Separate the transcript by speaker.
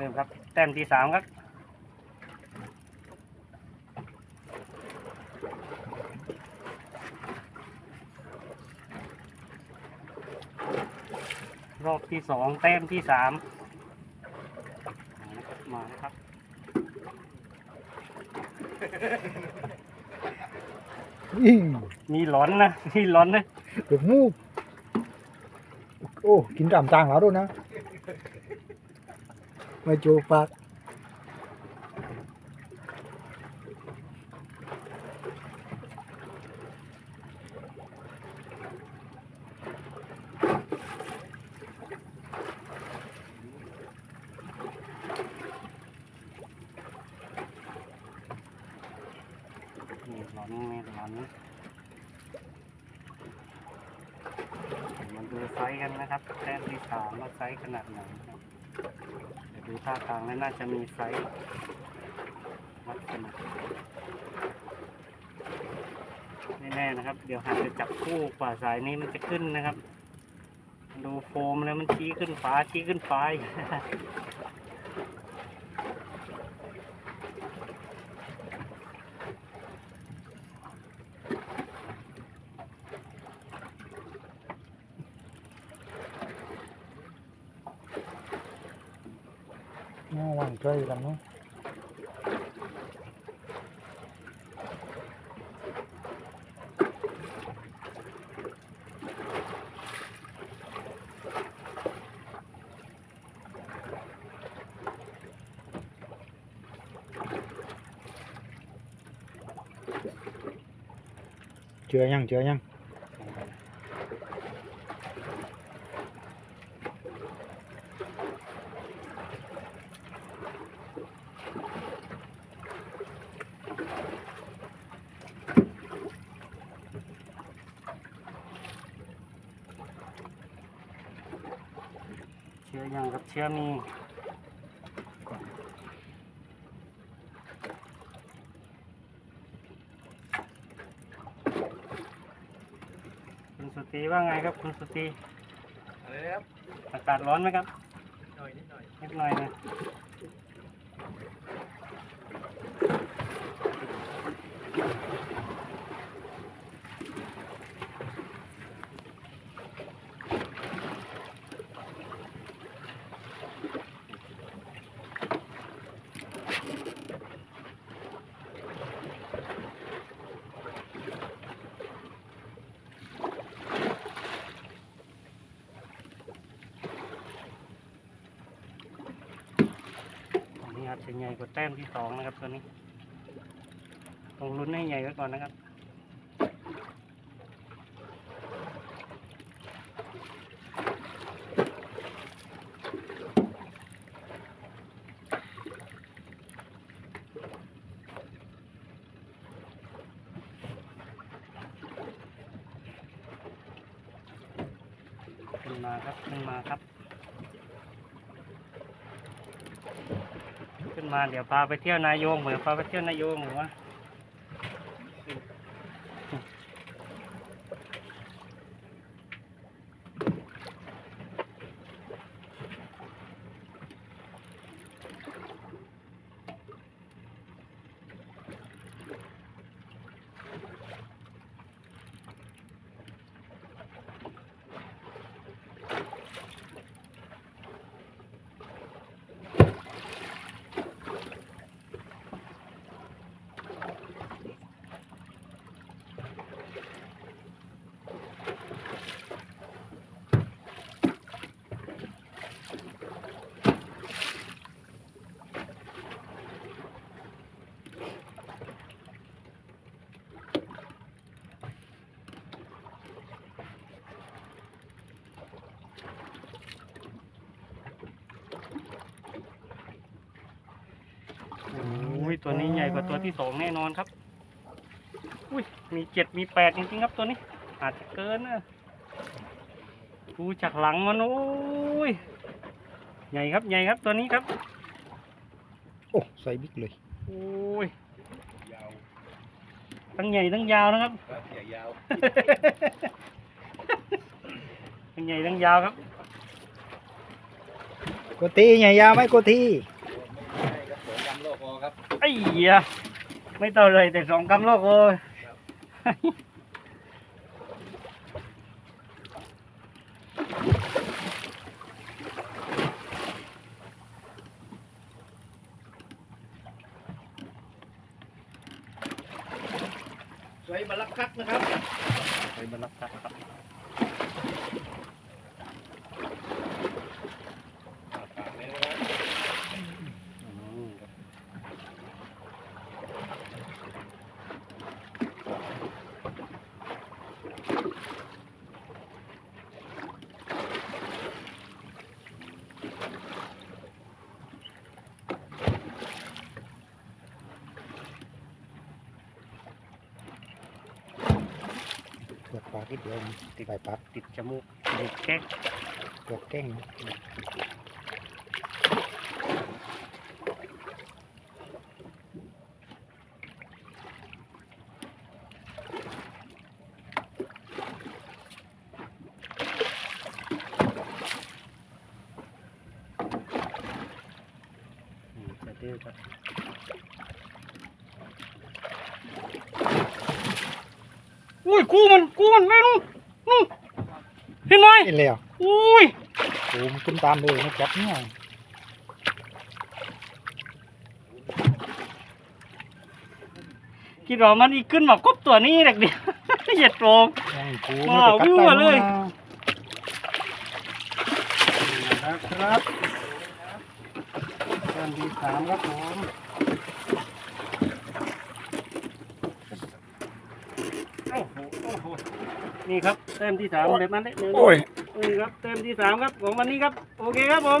Speaker 1: เริ่มครับ แต้มที่สามครับรอบที่สองแต้มที่สามมาแล้วครับ
Speaker 2: อิง
Speaker 1: มีหลอนนะ มีหลอนนะ
Speaker 2: เดือดมูกโอ้ กินตามจางแล้วด้วยนะไม่โจกปาก
Speaker 1: มีหลอนมีหลอนมาดูไซส์กันนะครับแต้มที่สามว่าไซส์ขนาดไหนครับ หรือท่าทางแล้วน่าจะมีไซส์ลักษณะแน่ๆนะครับ เดี๋ยวหากจะจับคู่กว่าสายนี้มันจะขึ้นนะครับ ดูโฟมแล้วมันชี้ขึ้นฟ้าชี้ขึ้นฟ้า อีก
Speaker 2: น่าวางใเนาะเจอยังเจอยัง
Speaker 1: เชื้อยังครับเชื้อมีคุณสุตีว่าไงครับคุณสุตี
Speaker 3: อะไรนะครับ
Speaker 1: อากาศร้อนไหมครับ
Speaker 3: หน่อยนิดหน่อย
Speaker 1: นิดหน่อยนะ จะใหญ่กว่าแต้มที่สองนะครับตัวนี้ต้องลุ้นให้ใหญ่ไว้ก่อนนะครับขึ้นมาครับขึ้นมาครับ ขึ้น มาเดี๋ยวพาไปเที่ยวนายงเหมือนพาไปเที่ยวนายงหรือว่าอุ้ย ตัวนี้ใหญ่กว่าตัวที่สองแน่นอนครับ อุ้ย มีเจ็ดมีแปดจริงๆครับตัวนี้ อาจจะเกินนะดูจากหลังมันโอ้ย ใหญ่ครับใหญ่ครับตัวนี้ครับ
Speaker 2: โอ้ใส่บิ๊กเลย
Speaker 1: โอ้ย
Speaker 3: ยาว
Speaker 1: ทั้งใหญ่ทั้งยาวนะครับ
Speaker 3: ครับใหญ่ยาว
Speaker 1: ทั้งใหญ่ทั้งยาวครับ
Speaker 2: โกตีใหญ่ยาวไหมโกตี
Speaker 1: โเหี้ยไม่ต่อเลยแต่สองกำโลกโอ้ย
Speaker 3: สวยบลักกักนะครับ
Speaker 1: ไปบรรลักครับ
Speaker 3: ปากเลยนะครับ
Speaker 1: อืม
Speaker 2: ที่เดียวติดใบปัก
Speaker 1: ติดจมูกติดแก๊ก
Speaker 2: เปลือกแก้ง
Speaker 1: อืมจะดื้อครับ อุ้ยกูมันกูมันแม่นุ่นนุ่นเห็นไหม
Speaker 2: เห็นเลยอะ
Speaker 1: อุ้ย
Speaker 2: โอ้มันขึ้นตามเลยนะจับเนี่ย
Speaker 1: คิดว่ามันอีกขึ้นมากบตัวนี้แหละเดียวเหยียดโตรง
Speaker 2: ยังกู
Speaker 1: ว้าว
Speaker 2: ไม่ได้กัด
Speaker 1: วิ่ง
Speaker 2: ใส่
Speaker 1: มาเลย
Speaker 2: นะ
Speaker 1: นะครับเริ่มที่สามครับผมโอ้โหโอ้โห นี่ครับเต็มที่สามแบบนั้นเลย
Speaker 2: โอ้ย
Speaker 1: นี่ครับเต็มที่สามครับของวันนี้ครับ โอเคครับผม